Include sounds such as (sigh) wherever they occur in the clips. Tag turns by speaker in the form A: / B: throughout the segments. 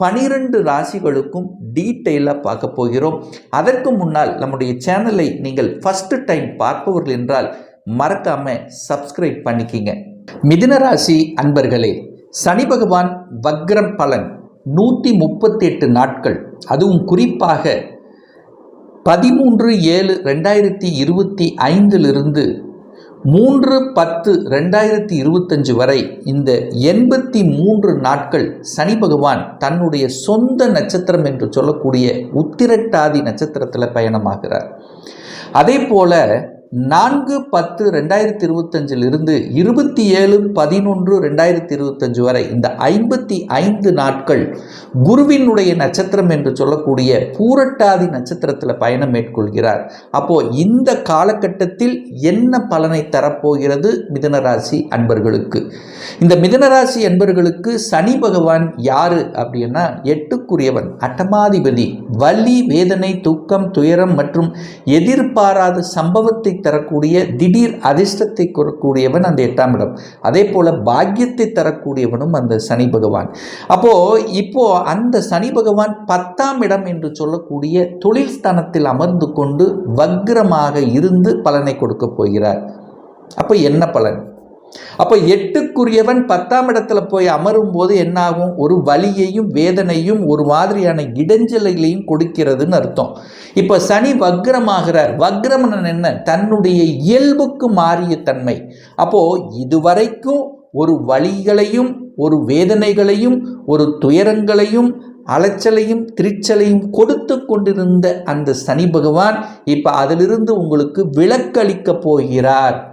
A: பனிரெண்டு ராசிகளுக்கும் டீட்டெயிலாக பார்க்க போகிறோம். அதற்கு முன்னால் நம்முடைய சேனலை நீங்கள் ஃபஸ்ட்டு டைம் பார்ப்பவர்கள் என்றால் மறக்காமல் சப்ஸ்கிரைப் பண்ணிக்கிங்க. மிதுன ராசி அன்பர்களே சனி பகவான் வக்ரம் பலன் நூற்றி முப்பத்தி எட்டு நாட்கள். அதுவும் குறிப்பாக பதிமூன்று ஏழு ரெண்டாயிரத்தி இருபத்தி ஐந்திலிருந்து மூன்று பத்து ரெண்டாயிரத்தி இருபத்தஞ்சு வரை இந்த எண்பத்தி மூன்று நாட்கள் சனி பகவான் தன்னுடைய சொந்த நட்சத்திரம் என்று சொல்லக்கூடிய உத்திரட்டாதி நட்சத்திரத்தில் பயணமாகிறார். அதே போல நான்கு பத்து ரெண்டாயிரத்தி இருபத்தஞ்சில் இருந்து இருபத்தி ஏழு பதினொன்று ரெண்டாயிரத்தி இருபத்தஞ்சு வரை இந்த ஐம்பத்தி ஐந்து நாட்கள் குருவினுடைய நட்சத்திரம் என்று சொல்லக்கூடிய பூரட்டாதி நட்சத்திரத்தில் பயணம் மேற்கொள்கிறார். அப்போ இந்த காலகட்டத்தில் என்ன பலனை தரப்போகிறது மிதனராசி அன்பர்களுக்கு? இந்த மிதனராசி அன்பர்களுக்கு சனி பகவான் யாரு அப்படின்னா எட்டுக்குரியவன் அட்டமாதிபதி. வலி வேதனை துக்கம் துயரம் மற்றும் எதிர்பாராத சம்பவத்தை தரக்கூடிய திடீர் அதிர்ஷ்டத்தை கூடியவன் அந்த எட்டாம் இடம். அதே போல பாக்கியத்தை தரக்கூடியவனும் அந்த சனி பகவான். அப்போ இப்போ அந்த சனி பகவான் பத்தாம் இடம் என்று சொல்லக்கூடிய தொழில் ஸ்தானத்தில் அமர்ந்து கொண்டு வக்ரமாக இருந்து பலனை கொடுக்க போகிறார். அப்போ என்ன பலன்? அப்போ எட்டுக்குரியவன் பத்தாம் இடத்துல போய் அமரும் போது என்னாகும்? ஒரு வலியையும் வேதனையும் ஒரு மாதிரியான இடைஞ்சலையிலையும் கொடுக்கிறதுன்னு அர்த்தம். இப்போ சனி வக்ரமாகிறார். வக்ரமனன் என்ன? தன்னுடைய இயல்புக்கு மாறிய தன்மை. அப்போ இதுவரைக்கும் ஒரு வழிகளையும் ஒரு வேதனைகளையும் ஒரு துயரங்களையும் அலைச்சலையும் திருச்சலையும் கொடுத்து கொண்டிருந்த அந்த சனி பகவான் இப்போ அதிலிருந்து உங்களுக்கு விளக்களிக்கப் போகிறார்.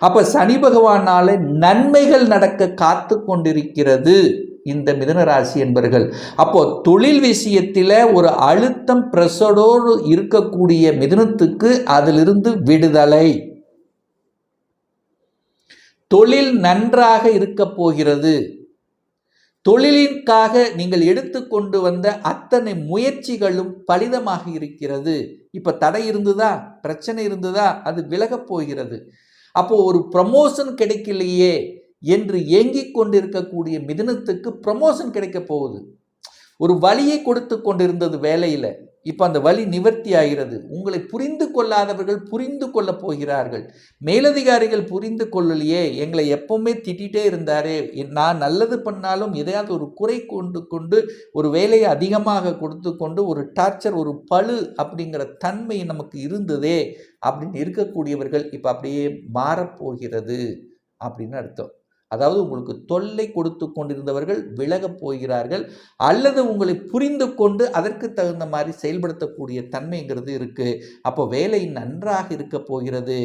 A: அப்போ சனி பகவானால நன்மைகள் நடக்க காத்து கொண்டிருக்கிறது இந்த மிதனராசி என்பர்கள். அப்போ தொழில் விஷயத்தில் ஒரு அழுத்தம் பிரசடோடு இருக்கக்கூடிய மிதுனத்துக்கு அதிலிருந்து விடுதலை. தொழில் நன்றாக இருக்க போகிறது. தொழிலிற்காக நீங்கள் எடுத்துக்கொண்டு வந்த அத்தனை முயற்சிகளும் பலிதமாக இருக்கிறது. இப்போ தடை இருந்ததா? பிரச்சனை இருந்ததா? அது விலகப் போகிறது. அப்போ ஒரு ப்ரமோஷன் கிடைக்கலையே என்று ஏங்கிக் கொண்டிருக்கக்கூடிய மிதனத்துக்கு ப்ரமோஷன் கிடைக்க போகுது. ஒரு வழியை கொடுத்து கொண்டிருந்தது வேலையில். இப்போ அந்த வழி நிவர்த்தி ஆகிறது. உங்களை புரிந்து கொள்ளாதவர்கள் புரிந்து கொள்ள போகிறார்கள். மேலதிகாரிகள் புரிந்து கொள்ளலையே எங்களை எப்பவுமே திட்டிகிட்டே இருந்தாரே நான் நல்லது பண்ணாலும் எதையாவது ஒரு குறை கொண்டு கொண்டு ஒரு வேலையை அதிகமாக கொடுத்து கொண்டு ஒரு டார்ச்சர் ஒரு பழு அப்படிங்கிற தன்மை நமக்கு இருந்ததே அப்படின்னு இருக்கக்கூடியவர்கள் இப்போ அப்படியே மாறப்போகிறது அப்படின்னு அர்த்தம். அதாவது உங்களுக்கு தொல்லை கொடுத்து கொண்டிருந்தவர்கள் விலகப் போகிறார்கள் அல்லது உங்களை புரிந்து கொண்டு அதற்கு தகுந்த மாதிரி செயல்படுத்தக்கூடிய தன்மைங்கிறது இருக்குது அப்போ வேலை நன்றாக இருக்க போகிறது.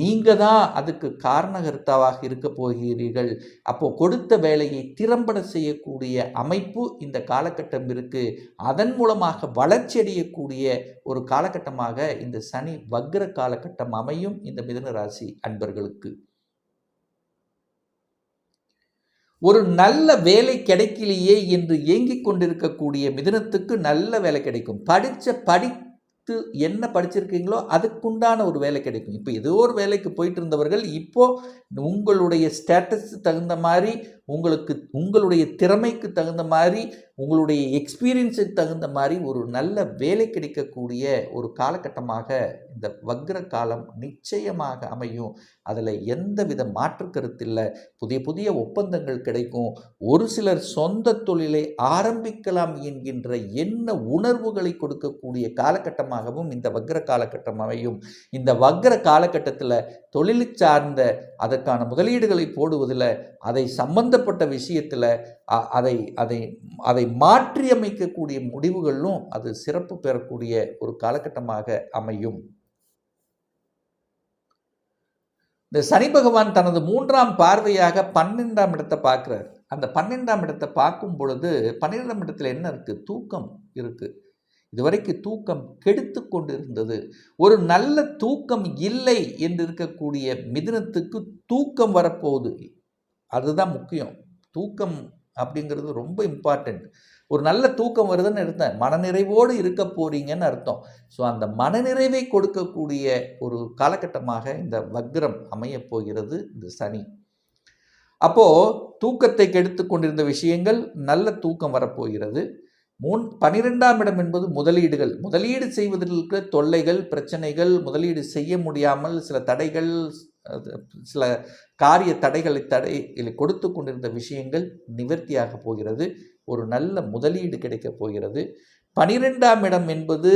A: நீங்கள் தான் அதுக்கு காரணகர்த்தாவாக இருக்க போகிறீர்கள். அப்போது கொடுத்த வேலையை திறம்பட செய்யக்கூடிய அமைப்பு இந்த காலகட்டம் இருக்குது அதன் மூலமாக வளர்ச்சி அடையக்கூடிய ஒரு காலகட்டமாக இந்த சனி வக்ர காலகட்டம் அமையும் இந்த மிதன ராசி அன்பர்களுக்கு. ஒரு நல்ல வேலை கிடைக்கலையே என்று ஏங்கிக் கொண்டிருக்கக்கூடிய மிதனத்துக்கு நல்ல வேலை கிடைக்கும். படித்த படித்து என்ன படிச்சிருக்கீங்களோ அதுக்குண்டான ஒரு வேலை கிடைக்கும். இப்போ ஏதோ ஒரு வேலைக்கு போயிட்டு இருந்தவர்கள் இப்போ உங்களுடைய ஸ்டேட்டஸ் தகுந்த மாதிரி உங்களுக்கு உங்களுடைய திறமைக்கு தகுந்த மாதிரி உங்களுடைய எக்ஸ்பீரியன்ஸுக்கு தகுந்த மாதிரி ஒரு நல்ல வேலை கிடைக்கக்கூடிய ஒரு காலகட்டமாக இந்த வக்ர காலம் நிச்சயமாக அமையும். அதில் எந்த வித மாற்றுக்கருத்தில்லை புதிய புதிய ஒப்பந்தங்கள் கிடைக்கும். ஒரு சிலர் சொந்த தொழிலை ஆரம்பிக்கலாம் என்கின்ற என்ன உணர்வுகளை கொடுக்கக்கூடிய காலகட்டமாகவும் இந்த வக்ர காலகட்டம் அமையும். இந்த வக்ர காலகட்டத்தில் தொழில் சார்ந்த அதற்கான முதலீடுகளை போடுவதில் அதை சம்பந்த சம்பந்தப்பட்ட விஷயத்தில் அதை அதை அதை மாற்றியமைக்கக்கூடிய முடிவுகளிலும் அது சிறப்பு பெறக்கூடிய ஒரு காலகட்டமாக அமையும். இந்த சனி பகவான் தனது மூன்றாம் பார்வையாக பன்னெண்டாம் இடத்தை பார்க்குறார். அந்த பன்னெண்டாம் இடத்தை பார்க்கும் பொழுது பன்னிரெண்டாம் இடத்துல என்ன இருக்குது தூக்கம் இருக்குது இதுவரைக்கும் தூக்கம் கெடுத்து கொண்டு இருந்தது ஒரு நல்ல தூக்கம் இல்லை என்று இருக்கக்கூடிய மிதுனத்துக்கு தூக்கம் வரப்போகுது. அதுதான் முக்கியம். தூக்கம் அப்படிங்கிறது ரொம்ப இம்பார்ட்டண்ட் ஒரு நல்ல தூக்கம் வருதுன்னு இருந்தேன் மனநிறைவோடு இருக்க போறீங்கன்னு அர்த்தம். ஸோ அந்த மனநிறைவை கொடுக்கக்கூடிய ஒரு காலகட்டமாக இந்த வக்ரம் அமையப் போகிறது இந்த சனி. அப்போது தூக்கத்தை கெடுத்து கொண்டிருந்த விஷயங்கள் நல்ல தூக்கம் வரப்போகிறது. மூன் பனிரெண்டாம் இடம் என்பது முதலீடுகள். முதலீடு செய்வதில் இருக்கிற தொல்லைகள் பிரச்சனைகள் முதலீடு செய்ய முடியாமல் சில தடைகள் சில காரிய தடைகளை தடை கொடுத்து கொண்டிருந்த விஷயங்கள் நிவர்த்தியாக போகிறது. ஒரு நல்ல முதலீடு கிடைக்கப் போகிறது. பனிரெண்டாம் இடம் என்பது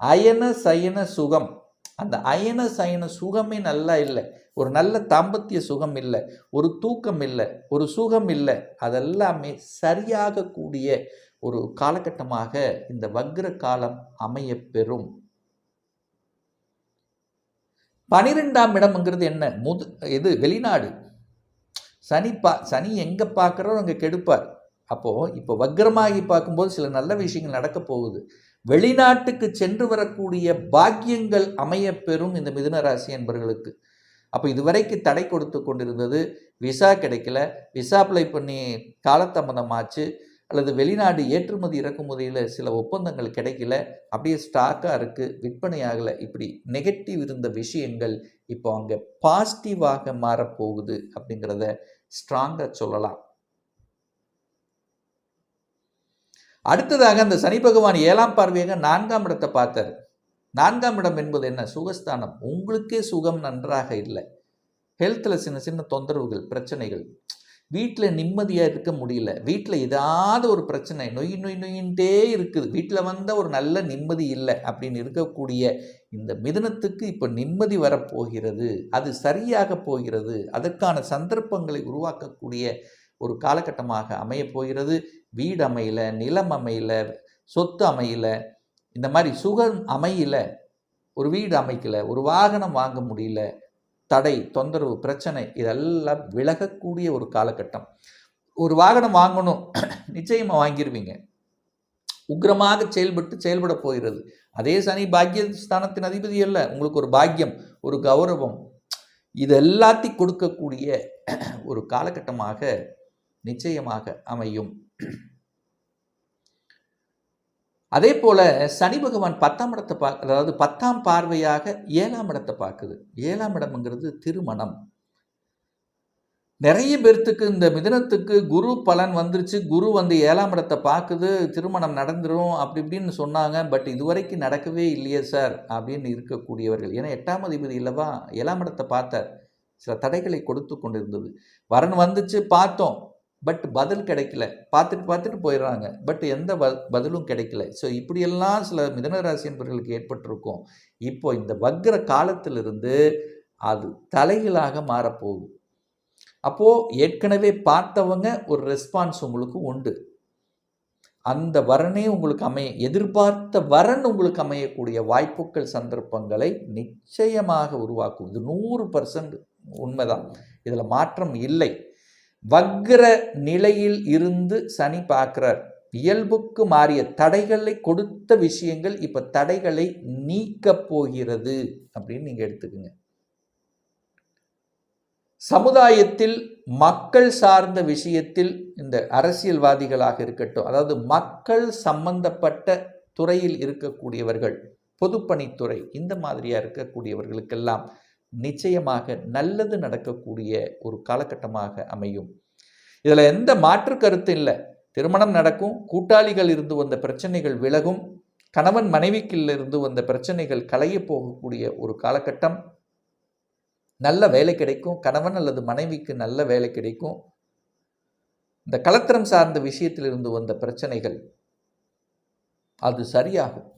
A: அயன சயன சுகம். அந்த அயன சயன சுகமே நல்லா இல்லை. ஒரு நல்ல தாம்பத்திய சுகம் இல்லை. ஒரு தூக்கம் இல்லை. ஒரு சுகம் இல்லை. அதெல்லாமே சரியாக கூடிய ஒரு காலகட்டமாக இந்த வக்ர காலம் அமையப்பெறும் பனிரெண்டாம் இடம்ங்கிறது என்ன? முது இது வெளிநாடு. சனி பா சனி எங்கே பார்க்குறோ அங்கே கெடுப்பார். அப்போது இப்போ வக்ரமாகி பார்க்கும்போது சில நல்ல விஷயங்கள் நடக்க போகுது. வெளிநாட்டுக்கு சென்று வரக்கூடிய பாக்கியங்கள் அமைய பெறும் இந்த மிதுன ராசி என்பவர்களுக்கு அப்போ இதுவரைக்கு தடை கொடுத்து கொண்டிருந்தது விசா கிடைக்கல. விசா அப்ளை பண்ணி காலதாமதமாச்சு அல்லது வெளிநாடு ஏற்றுமதி இறக்குமதியில் சில ஒப்பந்தங்கள் கிடைக்கல அப்படியே ஸ்டாக்காக இருக்குது விற்பனை ஆகலை இப்படி நெகட்டிவ் இருந்த விஷயங்கள் இப்போ அங்கே பாசிட்டிவாக மாறப்போகுது அப்படிங்கிறத ஸ்ட்ராங்காக சொல்லலாம். அடுத்ததாக அந்த சனி பகவான் ஏழாம் பார்வையாக நான்காம் இடத்தை பார்த்தார். நான்காம் இடம் என்பது என்ன? சுகஸ்தானம். உங்களுக்கே சுகம் நன்றாக இல்லை. ஹெல்த்தில் சின்ன சின்ன தொந்தரவுகள் பிரச்சனைகள். வீட்டில் நிம்மதியாக இருக்க முடியல. வீட்டில் ஏதாவது ஒரு பிரச்சனை நொய் நொய் நொயின்ட்டே இருக்குது. வீட்டில் வந்தால் ஒரு நல்ல நிம்மதி இல்லை அப்படின்னு இருக்கக்கூடிய இந்த மிதுனத்துக்கு இப்போ நிம்மதி வரப்போகிறது. அது சரியாக போகிறது. அதற்கான சந்தர்ப்பங்களை உருவாக்கக்கூடிய ஒரு காலகட்டமாக அமையப் போகிறது. வீடு அமையல நிலம் அமையல சொத்து அமையல இந்த மாதிரி சுகம் அமையல. ஒரு வீடு அமைக்கல ஒரு வாகனம் வாங்க முடியல. தடை தொந்தரவு பிரச்சனை இதெல்லாம் விலகக்கூடிய ஒரு காலகட்டம். ஒரு வாகனம் வாங்கணும் (clears throat) நிச்சயமாக வாங்கிடுவீங்க உக்கிரமாக செயல்பட்டு செயல்பட போகிறது. அதே சனி பாக்கியஸ்தானத்தின் அதிபதி அல்ல. உங்களுக்கு ஒரு பாக்கியம் ஒரு கௌரவம். இது எல்லாத்தையும் கொடுக்கக்கூடிய (clears throat) ஒரு காலகட்டமாக நிச்சயமாக அமையும். அதே போல் சனி பகவான் பத்தாம் இடத்தை பா அதாவது பத்தாம் பார்வையாக ஏழாம் இடத்தை பார்க்குது. ஏழாம் இடம்ங்கிறது திருமணம். நிறைய பேர்த்துக்கு இந்த மிதனத்துக்கு குரு பலன் வந்துருச்சு. குரு வந்து ஏழாம் இடத்தை பார்க்குது திருமணம் நடந்துடும் அப்படி இப்படின்னு சொன்னாங்க. பட் இதுவரைக்கும் நடக்கவே இல்லையே சார் அப்படின்னு இருக்கக்கூடியவர்கள். ஏன்னா எட்டாம் அதிபதி இல்லவா? ஏழாம் இடத்தை பார்த்தார். சில தடைகளை கொடுத்து கொண்டிருந்தது. வரன் வந்துச்சு பார்த்தோம். பட் பதில் கிடைக்கல. பார்த்துட்டு பார்த்துட்டு போயிடுறாங்க. பட் எந்த ப பதிலும் கிடைக்கல. ஸோ இப்படியெல்லாம் சில மிதனராசி என்பவர்களுக்கு ஏற்பட்டிருக்கும். இப்போ இந்த வக்ர காலத்திலிருந்து அது தலைகளாக மாறப்போகுது. அப்போது ஏற்கனவே பார்த்தவங்க ஒரு ரெஸ்பான்ஸ் உங்களுக்கு உண்டு. அந்த வரனே உங்களுக்கு அமைய எதிர்பார்த்த வரன் உங்களுக்கு அமையக்கூடிய வாய்ப்புகள் சந்தர்ப்பங்களை நிச்சயமாக உருவாக்கும். இது நூறு பர்சன்ட் உண்மைதான். இதில் மாற்றம் இல்லை. வக்ர நிலையில் இருந்து சனி பார்க்கிறார். இயல்புக்கு மாறிய தடைகளை கொடுத்த விஷயங்கள் இப்போ தடைகளை நீக்கப் போகிறது அப்படின்னு நீங்கள் எடுத்துக்கோங்க. சமுதாயத்தில் மக்கள் சார்ந்த விஷயத்தில் இந்த அரசியல்வாதிகளாக இருக்கட்டும் அதாவது மக்கள் சம்பந்தப்பட்ட துறையில் இருக்கக்கூடியவர்கள் பொதுப்பணித்துறை இந்த மாதிரியாக இருக்கக்கூடியவர்களுக்கெல்லாம் நிச்சயமாக நல்லது நடக்கக்கூடிய ஒரு காலகட்டமாக அமையும். இதில் எந்த மாற்று கருத்து இல்லை. திருமணம் நடக்கும் கூட்டாளிகள் இருந்து வந்த பிரச்சனைகள் விலகும் கணவன் மனைவிக்கிலிருந்து வந்த பிரச்சனைகள் களைய போகக்கூடிய ஒரு காலகட்டம். நல்ல வேலை கிடைக்கும் கணவன் அல்லது மனைவிக்கு நல்ல வேலை கிடைக்கும். இந்த கலத்திரம் சார்ந்த விஷயத்திலிருந்து வந்த பிரச்சனைகள் அது சரியாகும்.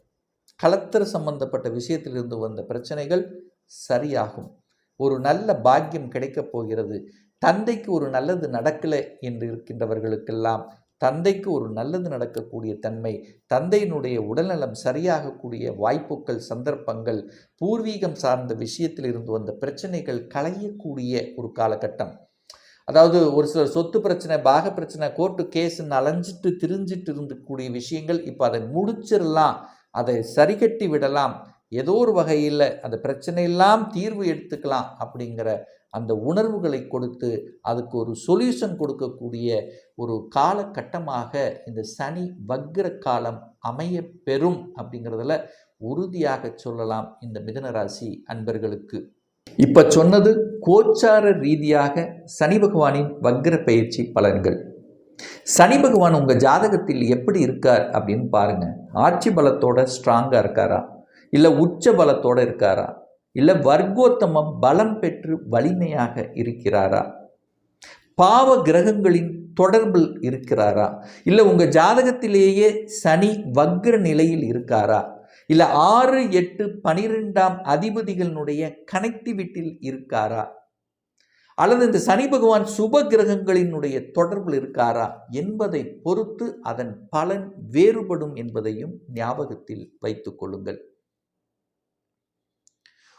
A: கலத்திர சம்பந்தப்பட்ட விஷயத்திலிருந்து வந்த பிரச்சனைகள் சரியாகும். ஒரு நல்ல பாக்கியம் கிடைக்கப் போகிறது. தந்தைக்கு ஒரு நல்லது நடக்கலை என்று இருக்கின்றவர்களுக்கெல்லாம் தந்தைக்கு ஒரு நல்லது நடக்கக்கூடிய தன்மை தந்தையினுடைய உடல்நலம் சரியாகக்கூடிய வாய்ப்புகள் சந்தர்ப்பங்கள் பூர்வீகம் சார்ந்த விஷயத்தில் இருந்து வந்த பிரச்சனைகள் களையக்கூடிய ஒரு காலகட்டம். அதாவது ஒரு சிலர் சொத்து பிரச்சனை பாக பிரச்சனை கோர்ட்டு கேஸ்ன்னு அலைஞ்சிட்டு திரிஞ்சிட்டு இருந்தக்கூடிய விஷயங்கள் இப்போ அதை முடிச்சிடலாம். அதை சரிகட்டி விடலாம். ஏதோ ஒரு வகையில் அந்த பிரச்சனையெல்லாம் தீர்வு எடுத்துக்கலாம் அப்படிங்கிற அந்த உணர்வுகளை கொடுத்து அதுக்கு ஒரு சொல்யூஷன் கொடுக்கக்கூடிய ஒரு காலகட்டமாக இந்த சனி வக்ர காலம் அமைய பெறும் அப்படிங்கிறதுல உறுதியாக சொல்லலாம் இந்த மிதனராசி அன்பர்களுக்கு. இப்போ சொன்னது கோச்சார ரீதியாக சனி பகவானின் வக்ர பயிற்சி பலன்கள். சனி பகவான் உங்கள் ஜாதகத்தில் எப்படி இருக்கார் அப்படின்னு பாருங்கள் ஆட்சி பலத்தோட ஸ்ட்ராங்காக இருக்காரா? இல்லை உச்ச பலத்தோடு இருக்காரா? இல்லை வர்க்கோத்தமம் பலம் பெற்று வலிமையாக இருக்கிறாரா? பாவ கிரகங்களின் தொடர்பில் இருக்கிறாரா? இல்லை உங்கள் ஜாதகத்திலேயே சனி வக்ர நிலையில் இருக்காரா? இல்லை ஆறு எட்டு பனிரெண்டாம் அதிபதிகளினுடைய கனெக்டிவிட்டியில் இருக்காரா? அல்லது இந்த சனி பகவான் சுப கிரகங்களினுடைய தொடர்பில் இருக்காரா? என்பதை பொறுத்து அதன் பலன் வேறுபடும் என்பதையும் ஞாபகத்தில் வைத்துக் கொள்ளுங்கள்.